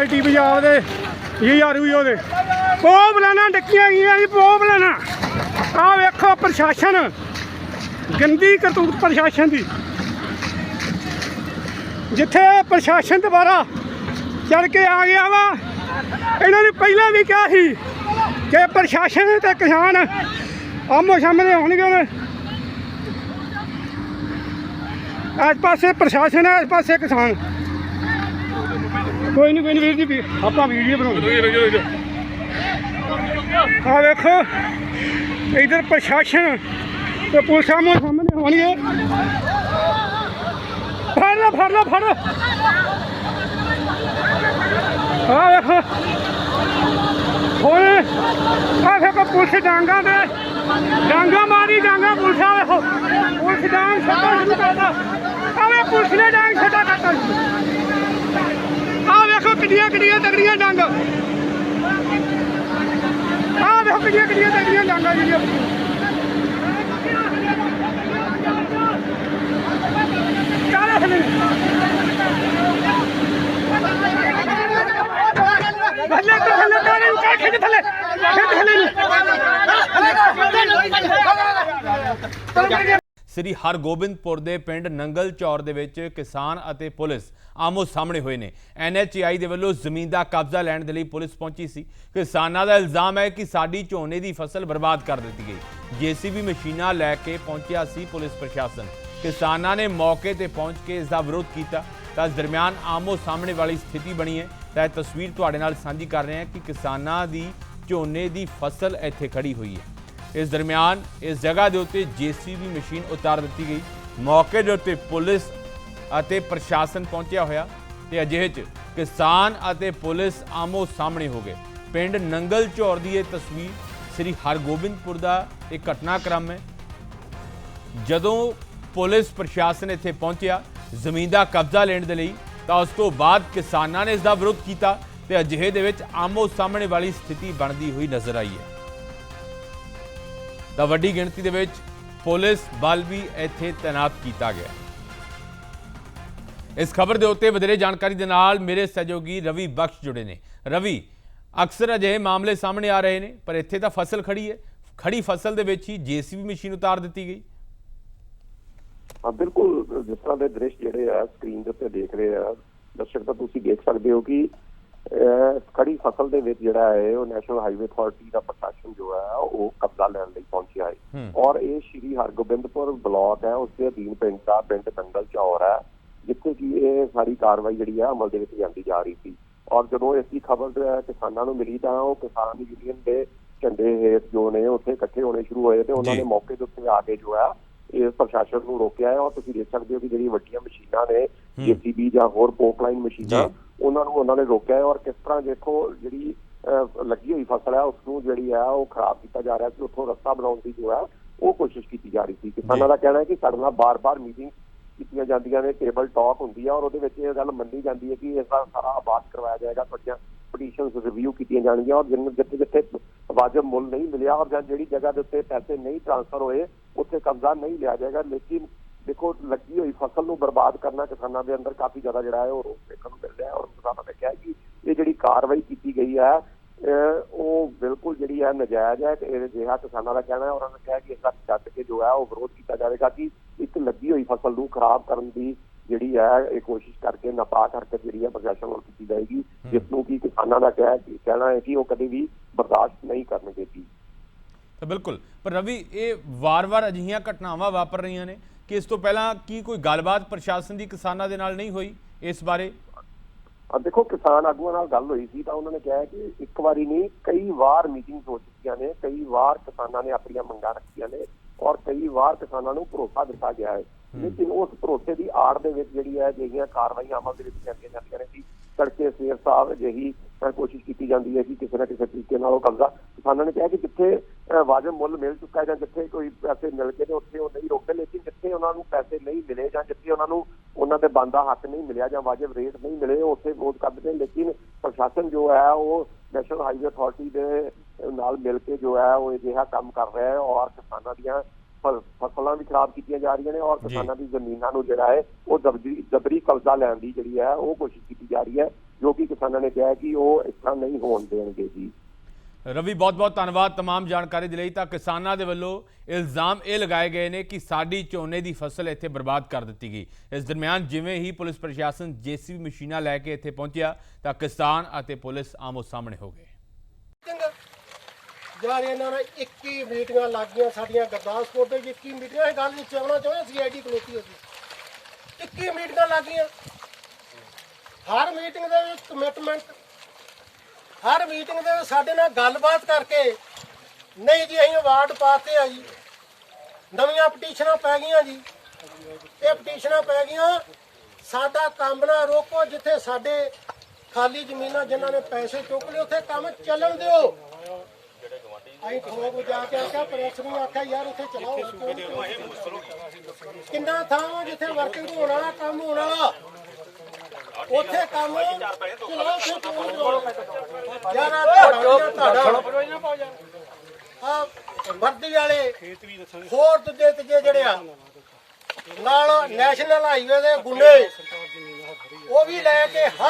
Committee Punjab ਦੇ ਯਾਰੂ ਹੀ ਉਹਦੇ। ਬਹੁਤ ਬਲਾਣਾ ਡੱਕੀਆਂ ਗਈਆਂ ਜੀ, ਬਹੁਤ ਬਲਾਣਾ ਆਹ ਵੇਖੋ ਪ੍ਰਸ਼ਾਸਨ, ਗੰਦੀ ਕਰਤੂਤ ਪ੍ਰਸ਼ਾਸਨ ਦੀ। ਜਿੱਥੇ ਪ੍ਰਸ਼ਾਸਨ ਦੁਬਾਰਾ ਚੜ ਕੇ ਆ ਗਿਆ ਵਾ, ਇਹਨਾਂ ਨੇ ਪਹਿਲਾਂ ਵੀ ਕਿਹਾ ਸੀ ਕਿ ਪ੍ਰਸ਼ਾਸਨ ਤੇ ਕਿਸਾਨ ਆਮੋ ਸਾਹਮਣੇ ਹੋਣਗੇ ਹੁਣ ਇਸ ਪਾਸੇ ਪ੍ਰਸ਼ਾਸਨ ਹੈ, ਇਸ ਪਾਸੇ ਕਿਸਾਨ। ਕੋਈ ਨਹੀਂ ਕੋਈ ਨਹੀਂ ਵੀਰ ਜੀ ਆਪਾਂ ਵੀਡੀਓ ਬਣਾਉਂਦੇ ਆ ਵੇਖੋ ਇਧਰ ਪ੍ਰਸ਼ਾਸਨ ਤੇ ਪੁਲਿਸ ਆਮੋ ਸਾਹਮਣੇ ਹੋਣਗੇ ਫੜ ਲਓ ਫੜ ਲਓ ਫੜ ਆ ਵੇਖੋ। ਹੁਣ ਆ ਵੇਖੋ ਪੁਲਿਸ ਡਾਂਗਾ ਦੇ ਡਾਂਗਾ ਮਾਰੀ ਡਾਂਗਾ ਪੁਲਿਸ ਆ ਵੇਖੋ ਪੁਲਿਸ ਡਾਂਗ ਛੱਡਾ ਸ਼ੁਰੂ ਕਰਦਾ ਆ ਵੇ ਪੁਲਿਸ ਨੇ ਡਾਂਗ ਛੱਡਾ ਕਰਤਾ ਕਿੱਡੀਆਂ ਕਿੱਡੀਆਂ ਤਗੜੀਆਂ ਡਾਂਗ। ਆ ਵੇਖੋ ਕਿੱਡੀਆਂ ਕਿੱਡੀਆਂ ਤਗੜੀਆਂ ਡਾਂਗਾਂ ਜਿਹੜੀਆਂ। ਚਾਲੇ ਥੱਲੇ ਥੱਲੇ ਤੋਂ ਥੱਲੇ ਕਾਲੇ ਨੂੰ ਕਾਲ ਖਿੱਚ ਥੱਲੇ ਖਿੱਚ ਥੱਲੇ ਸ੍ਰੀ ਹਰਗੋਬਿੰਦਪੁਰ ਦੇ ਪਿੰਡ ਨੰਗਲ ਚੌਰ ਦੇ ਵਿੱਚ ਕਿਸਾਨ ਅਤੇ ਪੁਲਿਸ ਆਮੋ ਸਾਹਮਣੇ ਹੋਏ ਨੇ। ਐਨਐਚਆਈ ਦੇ ਵੱਲੋਂ ਜ਼ਮੀਨ ਦਾ ਕਬਜ਼ਾ ਲੈਣ ਦੇ ਲਈ ਪੁਲਿਸ ਪਹੁੰਚੀ ਸੀ। ਕਿਸਾਨਾਂ ਦਾ ਇਲਜ਼ਾਮ ਹੈ ਕਿ ਸਾਡੀ ਝੋਨੇ ਦੀ ਫਸਲ ਬਰਬਾਦ ਕਰ ਦਿੱਤੀ ਗਈ। ਜੀਸੀਬੀ ਮਸ਼ੀਨਾਂ ਲੈ ਕੇ ਪਹੁੰਚਿਆ ਸੀ ਪੁਲਿਸ ਪ੍ਰਸ਼ਾਸਨ। ਕਿਸਾਨਾਂ ਨੇ ਮੌਕੇ ਤੇ ਪਹੁੰਚ ਕੇ ਇਸ ਦਾ ਵਿਰੋਧ ਕੀਤਾ। ਤਾਂ ਇਸ ਦਰਮਿਆਨ ਆਮੋ ਸਾਹਮਣੇ ਵਾਲੀ ਸਥਿਤੀ ਬਣੀ ਹੈ। ਤਾਂ ਇਹ ਤਸਵੀਰ ਤੁਹਾਡੇ ਨਾਲ ਸਾਂਝੀ ਕਰ ਰਹੇ ਹਾਂ ਕਿ ਕਿਸਾਨਾਂ ਦੀ ਝੋਨੇ ਦੀ ਫਸਲ ਇੱਥੇ ਖੜੀ ਹੋਈ ਹੈ। ਇਸ ਦਰਮਿਆਨ ਇਸ ਜਗ੍ਹਾ ਦੇ ਉੱਤੇ ਜੀਸੀਬੀ ਮਸ਼ੀਨ ਉਤਾਰ ਦਿੱਤੀ ਗਈ। ਮੌਕੇ ਦੇ ਉੱਤੇ ਪੁਲਿਸ ਅਤੇ ਪ੍ਰਸ਼ਾਸਨ ਪਹੁੰਚਿਆ ਹੋਇਆ ਤੇ ਅਜਿਹੇ 'ਚ ਕਿਸਾਨ ਅਤੇ ਪੁਲਿਸ ਆਮੋ ਸਾਹਮਣੇ ਹੋ ਗਏ। ਪਿੰਡ ਨੰਗਲ ਝੌਰ ਦੀ ਇਹ ਤਸਵੀਰ ਸ੍ਰੀ ਹਰਗੋਬਿੰਦਪੁਰ ਦਾ ਇਹ ਘਟਨਾਕ੍ਰਮ ਹੈ। ਜਦੋਂ ਪੁਲਿਸ ਪ੍ਰਸ਼ਾਸਨ ਇੱਥੇ ਪਹੁੰਚਿਆ, ਜ਼ਮੀਨ ਦਾ ਕਬਜ਼ਾ ਲੈਣ ਦੇ ਲਈ, ਤਾਂ ਉਸ ਤੋਂ ਬਾਅਦ ਕਿਸਾਨਾਂ ਨੇ ਇਸ ਦਾ ਵਿਰੋਧ ਕੀਤਾ ਤੇ ਅਜਿਹੇ ਦੇ ਵਿੱਚ ਆਮੋ ਸਾਹਮਣੇ ਵਾਲੀ ਸਥਿਤੀ ਬਣਦੀ ਹੋਈ ਨਜ਼ਰ ਆਈ ਹੈ। ਤਾਂ ਵੱਡੀ ਗਿਣਤੀ ਦੇ ਵਿੱਚ ਪੁਲਿਸ ਬਲ ਵੀ ਇੱਥੇ ਤਾਇਨਾਤ ਕੀਤਾ ਗਿਆ ਇਸ ਖਬਰ ਦੇ ਉੱਤੇ ਵਧੇਰੇ ਜਾਣਕਾਰੀ ਦੇ ਨਾਲ ਮੇਰੇ ਸਹਿਯੋਗੀ ਰਵੀ ਬਖਸ਼ ਜੁੜੇ ਨੇ। ਰਵੀ, ਅਕਸਰ ਅਜਿਹੇ ਮਾਮਲੇ ਸਾਹਮਣੇ ਆ ਰਹੇ ਨੇ, ਪਰ ਇੱਥੇ ਤਾਂ ਫਸਲ ਖੜੀ ਹੈ। ਖੜੀ ਫਸਲ ਦੇ ਵਿੱਚ ਹੀ ਜੀਸੀਬੀ ਮਸ਼ੀਨ ਉਤਾਰ ਦਿੱਤੀ ਗਈ। ਹਾਂ, ਬਿਲਕੁਲ, ਜਿਸ ਤਰ੍ਹਾਂ ਦੇ ਦ੍ਰਿਸ਼ ਜਿਹੜੇ ਆ ਸਕਰੀਨ ਦੇ ਉੱਤੇ ਦੇਖ ਰਹੇ ਆ, ਦਰਸ਼ਕ ਤਾਂ ਤੁਸੀਂ ਦੇਖ ਸਕਦੇ ਹੋ ਕਿ ਖੜੀ ਫਸਲ ਦੇ ਵਿੱਚ ਜਿਹੜਾ ਹੈ, ਉਹ ਨੈਸ਼ਨਲ ਹਾਈਵੇ ਅਥਾਰਟੀ ਦਾ ਪੱਟਾ ਪ੍ਰਸ਼ਾਸਨ ਜੋ ਹੈ ਉਹ ਕਬਜ਼ਾ ਲੈਣ ਲਈ ਪਹੁੰਚਿਆ ਹੈ। ਔਰ ਇਹ ਸ਼੍ਰੀ ਹਰਗੋਬਿੰਦਪੁਰ ਬਲਾਕ ਹੈ ਉਸ ਦੇ ਅਧੀਨ ਪਿੰਡ ਦਾ ਪਿੰਡ ਨੰਗਲ ਚੌਰ ਹੈ ਜਿੱਥੇ ਕਿ ਇਹ ਸਾਰੀ ਕਾਰਵਾਈ ਜਿਹੜੀ ਹੈ ਅਮਲ ਦੇ ਵਿੱਚ ਲਿਆਂਦੀ ਜਾ ਰਹੀ ਸੀ ਔਰ ਜਦੋਂ ਇਸ ਦੀ ਖਬਰ ਕਿਸਾਨਾਂ ਨੂੰ ਮਿਲੀ ਤਾਂ ਉਹ ਕਿਸਾਨ ਯੂਨੀਅਨ ਦੇ ਝੰਡੇ ਹੇਠ ਜੋ ਨੇ ਉੱਥੇ ਇਕੱਠੇ ਹੋਣੇ ਸ਼ੁਰੂ ਹੋਏ ਤੇ ਉਹਨਾਂ। ਨੇ ਮੌਕੇ ਦੇ ਉੱਤੇ ਆ ਕੇ ਜੋ ਹੈ ਇਸ ਪ੍ਰਸ਼ਾਸਨ ਨੂੰ ਰੋਕਿਆ ਹੈ ਔਰ ਤੁਸੀਂ ਦੇਖ ਸਕਦੇ ਹੋ ਕਿ ਜਿਹੜੀ ਵੱਡੀਆਂ ਮਸ਼ੀਨਾਂ ਨੇ ਜੀਸੀਬੀ ਜਾਂ ਹੋਰ ਪੋਪਲਾਈਨ ਮਸ਼ੀਨਾਂ। ਉਹਨਾਂ ਨੂੰ ਉਹਨਾਂ ਨੇ ਰੋਕਿਆ ਹੈ ਔਰ ਕਿਸ ਤਰ੍ਹਾਂ ਦੇਖੋ ਜਿਹੜੀ ਲੱਗੀ ਹੋਈ ਫਸਲ ਹੈ ਉਸ ਨੂੰ ਜਿਹੜੀ ਹੈ ਉਹ ਖਰਾਬ ਕੀਤਾ ਜਾ ਰਿਹਾ ਸੀ ਉੱਥੋਂ ਰਸਤਾ ਬਣਾਉਣ ਦੀ ਜੋ ਹੈ ਉਹ ਕੋਸ਼ਿਸ਼ ਕੀਤੀ ਜਾ ਰਹੀ ਸੀ। ਕਿਸਾਨਾਂ ਦਾ ਕਹਿਣਾ ਹੈ ਕਿ ਸਾਡੇ ਨਾਲ ਬਾਰ-ਬਾਰ ਮੀਟਿੰਗ ਕੀਤੀਆਂ ਜਾਂਦੀਆਂ ਨੇ ਟੇਬਲ ਟਾਕ ਹੁੰਦੀ ਹੈ ਔਰ ਉਹਦੇ ਵਿੱਚ ਇਹ ਗੱਲ ਮੰਨੀ ਜਾਂਦੀ ਹੈ ਕਿ ਇਸ ਦਾ ਸਾਰਾ ਆਬਾਦ ਕਰਵਾਇਆ ਜਾਏਗਾ ਤੁਹਾਡੀਆਂ ਪਟੀਸ਼ਨਸ ਰਿਵਿਊ ਕੀਤੀਆਂ ਜਾਣਗੀਆਂ ਔਰ ਜਿਨ ਜਿੱਥੇ ਜਿੱਥੇ ਵਾਜਬ ਮੁੱਲ ਨਹੀਂ ਮਿਲਿਆ ਔਰ ਜਾਂ ਜਿਹੜੀ ਜਗ੍ਹਾ ਦੇ ਉੱਤੇ ਪੈਸੇ ਨਹੀਂ ਟ੍ਰਾਂਸਫਰ ਹੋਏ ਉੱਥੇ ਕਬਜ਼ਾ ਨਹੀਂ ਲਿਆ ਜਾਏਗਾ। ਲੇਕਿਨ ਦੇਖੋ ਲੱਗੀ ਹੋਈ ਫਸਲ ਨੂੰ ਬਰਬਾਦ ਕਰਨਾ ਕਿਸਾਨਾਂ ਦੇ ਅੰਦਰ ਕਾਫੀ ਜ਼ਿਆਦਾ ਜਿਹੜਾ ਹੈ ਉਹ ਰੋਸ ਦੇਖਣ ਨੂੰ ਮਿਲ ਰਿਹਾ ਔਰ ਕਿਸਾਨਾਂ ਨੇ ਕਿਹਾ ਕਿ ਇਹ ਜਿਹੜੀ ਕਾਰਵਾਈ ਕੀਤੀ ਗਈ ਹੈ ਅਹ ਉਹ ਬਿਲਕੁਲ ਜਿਹੜੀ ਹੈ ਨਜਾਇਜ਼ ਹੈ ਤੇ ਇਹ ਜਿਹਾ ਕਿਸਾਨਾਂ ਦਾ ਕਹਿਣਾ ਹੈ। ਉਹਨਾਂ ਨੇ ਕਿਹਾ ਕਿ ਇਸ ਦਾ ਛੱਡ ਕੇ ਜੋ ਹੈ ਉਹ ਵਿਰੋਧ ਕੀਤਾ ਜਾਵੇਗਾ ਕਿ ਇੱਕ ਲੱਗੀ ਹੋਈ ਫਸਲ ਨੂੰ ਖਰਾਬ ਕਰਨ ਦੀ ਜਿਹੜੀ ਹੈ ਇਹ ਕੋਸ਼ਿਸ਼ ਕਰਕੇ ਨਾਪਾ ਕਰਕੇ ਜਿਹੜੀ ਹੈ ਪ੍ਰਸ਼ਾਸਨ ਵੱਲੋਂ ਕੀਤੀ ਜਾਏਗੀ ਜਿਸ ਨੂੰ ਕਿ ਕਿਸਾਨਾਂ ਦਾ ਕਹਿ ਕਹਿਣਾ ਹੈ ਕਿ ਉਹ ਕਦੇ ਵੀ ਬਰਦਾਸ਼ਤ ਨਹੀਂ ਕਰਨਗੇ ਜੀ। ਤਾਂ ਬਿਲਕੁਲ। ਪਰ ਰਵੀ ਇਹ ਵਾਰ-ਵਾਰ ਅਜਿਹੀਆਂ ਘਟਨਾਵਾਂ ਵਾਪਰ ਰਹੀਆਂ ਨੇ ਕਿ ਇਸ ਤੋਂ ਪਹਿਲਾਂ ਕੀ ਕੋਈ ਗੱਲਬਾਤ ਪ੍ਰਸ਼ਾਸਨ ਦੀ ਕਿਸਾਨਾਂ ਦੇ ਨਾਲ ਨਹੀਂ ਹੋਈ ਇਸ ਬਾਰੇ? ਆ ਦੇਖੋ ਕਿਸਾਨ ਆਗੂਆਂ ਨਾਲ ਗੱਲ ਹੋਈ ਸੀ ਤਾਂ ਉਹਨਾਂ ਨੇ ਕਿਹਾ ਕਿ ਇੱਕ ਵਾਰੀ ਨਹੀਂ ਕਈ ਵਾਰ ਮੀਟਿੰਗਸ ਹੋ ਚੁੱਕੀਆਂ ਨੇ ਕਈ ਵਾਰ ਕਿਸਾਨਾਂ ਨੇ ਆਪਣੀਆਂ ਮੰਗਾਂ ਰੱਖੀਆਂ ਨੇ ਔਰ ਕਈ ਵਾਰ ਕਿਸਾਨਾਂ ਨੂੰ ਭਰੋਸਾ ਦਿੱਤਾ ਗਿਆ ਹੈ। ਲੇਕਿਨ ਉਸ ਭਰੋਸੇ ਦੀ ਆੜ ਦੇ ਵਿੱਚ ਜਿਹੜੀ ਹੈ ਜਿਹੜੀਆਂ ਕਾਰਵਾਈਆਂ ਅਮਲ ਦੇ ਵਿੱਚ ਲਿਆਂਦੀਆਂ ਜਾਂਦੀਆਂ ਨੇ ਜੀ ਤੜਕੇ ਸਵੇਰ ਸਾਹਿਬ ਜਿਹੀ ਕੋਸ਼ਿਸ਼ ਕੀਤੀ ਜਾਂਦੀ ਹੈ ਕਿ ਕਿਸੇ ਨਾ ਕਿਸੇ ਤਰੀਕੇ ਨਾਲ ਉਹ ਕਬਜ਼ਾ ਕਿਸਾਨਾਂ ਨੇ ਕਿਹਾ ਕਿ ਜਿੱਥੇ ਵਾਜਬ ਮੁੱਲ ਮਿਲ ਚੁੱਕਾ ਹੈ ਜਾਂ ਜਿੱਥੇ ਕੋਈ ਪੈਸੇ ਮਿਲ ਕੇ ਨੇ ਉੱਥੇ ਉਹ ਨਹੀਂ ਰੋਕਦੇ ਲੇਕਿਨ ਜਿੱਥੇ ਉਹਨਾਂ ਨੂੰ ਪੈਸੇ ਨਹੀਂ ਮਿਲੇ ਜਾਂ ਜਿੱਥੇ ਉਹਨਾਂ ਨੂੰ ਉਹਨਾਂ ਦੇ ਬੰਦਾ ਹੱਕ ਨਹੀਂ ਮਿਲਿਆ ਜਾਂ ਵਾਜਬ ਰੇਟ ਨਹੀਂ ਮਿਲੇ ਉੱਥੇ ਕਰਦੇ ਨੇ ਲੇਕਿਨ ਪ੍ਰਸ਼ਾਸਨ ਜੋ ਹੈ ਉਹ ਨੈਸ਼ਨਲ ਹਾਈਵੇ ਅਥਾਰਟੀ ਦੇ ਨਾਲ ਮਿਲ ਕੇ ਜੋ ਹੈ ਉਹ ਅਜਿਹਾ ਕੰਮ ਕਰ ਰਿਹਾ ਹੈ ਔਰ ਕਿਸਾਨਾਂ ਦੀਆਂ ਫਸਲਾਂ ਵੀ ਖਰਾਬ ਕੀਤੀਆਂ ਜਾ ਰਹੀਆਂ ਨੇ ਔਰ। ਕਿਸਾਨਾਂ ਦੀ ਜ਼ਮੀਨਾਂ ਨੂੰ ਜਿਹੜਾ ਹੈ ਉਹ ਜਬਰੀ ਜਬਰੀ ਕਬਜ਼ਾ ਲੈਣ ਦੀ ਜਿਹੜੀ ਹੈ ਉਹ ਕੋਸ਼ਿਸ਼ ਕੀਤੀ ਜਾ ਰਹੀ ਹੈ ਜੋ ਕਿ ਕਿਸਾਨਾਂ ਨੇ ਕਿਹਾ ਕਿ ਉਹ ਇਸ ਤਰ੍ਹਾਂ ਨਹੀਂ ਹੋਣ ਦੇਣਗੇ ਜੀ ਰਵੀ ਬਹੁਤ ਬਹੁਤ ਧੰਨਵਾਦ तमाम ਜਾਣਕਾਰੀ ਦੇ ਲਈ ਤਾਂ ਕਿਸਾਨਾਂ ਦੇ ਵੱਲੋਂ ਇਲਜ਼ਾਮ ਇਹ ਲਗਾਏ ਗਏ ਨੇ ਕਿ ਸਾਡੀ ਝੋਨੇ ਦੀ ਫਸਲ ਇੱਥੇ ਬਰਬਾਦ ਕਰ ਦਿੱਤੀ ਗਈ ਇਸ ਦਰਮਿਆਨ ਜਿਵੇਂ ਹੀ ਪੁਲਿਸ ਪ੍ਰਸ਼ਾਸਨ ਜੀਸੀਬੀ ਮਸ਼ੀਨਾਂ ਲੈ ਕੇ ਇੱਥੇ ਪਹੁੰਚਿਆ ਤਾਂ ਕਿਸਾਨ ਅਤੇ ਪੁਲਿਸ ਆਮੋ ਸਾਹਮਣੇ ਹੋ ਗਏ ਯਾਰ ਇਹਨਾਂ ਨਾਲ 21 ਮੀਟਿੰਗਾਂ ਲੱਗ ਗਈਆਂ ਸਾਡੀਆਂ ਗੁਰਦਾਸਪੁਰ ਦੇ ਵਿੱਚ 21 ਮੀਟਿੰਗਾਂ ਇਹ ਗੱਲ ਵਿੱਚ ਆਉਣਾ ਚਾਹੁੰਦੇ ਸੀ ਆਈਡੀ ਕਮੇਟੀ ਹੋ ਗਈ 21 ਮੀਟਿੰਗਾਂ ਲੱਗ ਗਈਆਂ ਹਰ ਮੀਟਿੰਗ ਦੇ ਵਿੱਚ ਕਮਿਟਮੈਂਟ ਹਰ ਮੀਟਿੰਗ ਦੇ ਵਿੱਚ ਸਾਡੇ ਨਾਲ ਗੱਲਬਾਤ ਕਰਕੇ ਨਹੀਂ ਜੀ, ਅਸੀਂ ਅਵਾਰਡ ਪਾਤੇ ਆ ਜੀ। ਨਵੀਆਂ ਪਟੀਸ਼ਨਾਂ ਪੈ ਗਈਆਂ ਜੀ। ਇਹ ਪਟੀਸ਼ਨਾਂ ਪੈ ਗਈਆਂ। ਸਾਡਾ ਕੰਮ ਨਾ ਰੋਕੋ, ਜਿੱਥੇ ਸਾਡੇ ਖਾਲੀ ਜ਼ਮੀਨਾਂ ਜਿਨ੍ਹਾਂ ਨੇ ਪੈਸੇ ਚੁੱਕ ਲਏ, ਉੱਥੇ ਕੰਮ ਚੱਲਣ ਦਿਓ। ਅਸੀਂ ਠੋਕ ਜਾ ਕੇ ਆਖਿਆ ਪ੍ਰੈਸ ਨੂੰ ਆਖਿਆ, ਯਾਰ, ਉੱਥੇ ਚਲਾਓ ਕਿੰਨਾ ਥਾਂ ਜਿੱਥੇ ਵਰਕਿੰਗ ਹੋਣਾ ਵਾਲਾ, ਕੰਮ ਹੋਣ ਉੱਥੇ ਕੰਮ ਚਲਾਓ ਉੱਥੇ ਕਿਉਂ ਨੀ ਚਲਾਉਣਾ? ਯਾਰ ਆ ਤੁਹਾਡਾ ਆ ਵਰਦੀ ਵਾਲੇ ਹੋਰ ਦੂਜੇ ਤੀਜੇ ਜਿਹੜੇ ਆ ਨਾਲ ਨੈਸ਼ਨਲ ਹਾਈਵੇ ਦੇ ਗੁੰਡੇ ਉਹ ਵੀ ਲੈ ਕੇ ਹਰ